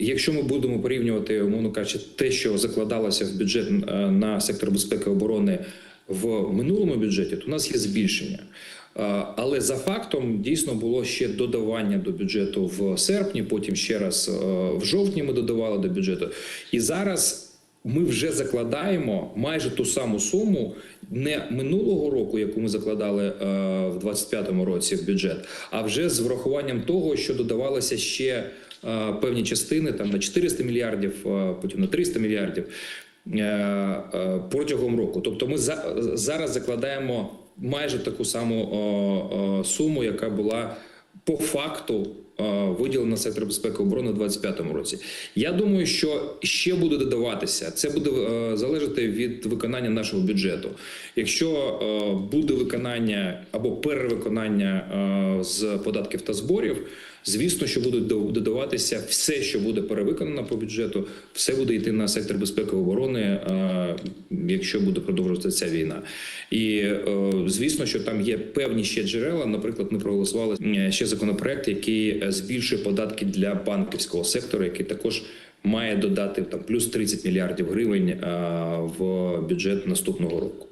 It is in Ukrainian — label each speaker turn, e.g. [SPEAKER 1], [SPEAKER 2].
[SPEAKER 1] Якщо ми будемо порівнювати, умовно кажучи, те, що закладалося в бюджет е, на сектор безпеки і оборони в минулому бюджеті, то у нас є збільшення. Е, Але за фактом дійсно було ще додавання до бюджету в серпні, потім ще раз е, в жовтні ми додавали до бюджету. І зараз ми вже закладаємо майже ту саму суму не минулого року, яку ми закладали е, в 25-му році в бюджет, а вже з врахуванням того, що додавалося ще е, певні частини там на 400 мільярдів, е, потім на 300 мільярдів е, е, протягом року. Тобто, ми за, зараз закладаємо майже таку саму е, е, суму, яка була по факту е, виділена на сектор безпеки оборони у 2025 році. Я думаю, що ще буде додаватися. Це буде е, залежати від виконання нашого бюджету. Якщо е, буде виконання або перевиконання з податків та зборів, звісно, що будуть додаватися все, що буде перевиконано по бюджету, все буде йти на сектор безпеки і оборони, якщо буде продовжуватися ця війна. І звісно, що там є певні ще джерела. Наприклад, ми проголосували ще законопроект, який збільшує податки для банківського сектору, який також має додати там плюс 30 мільярдів гривень е, в бюджет наступного року.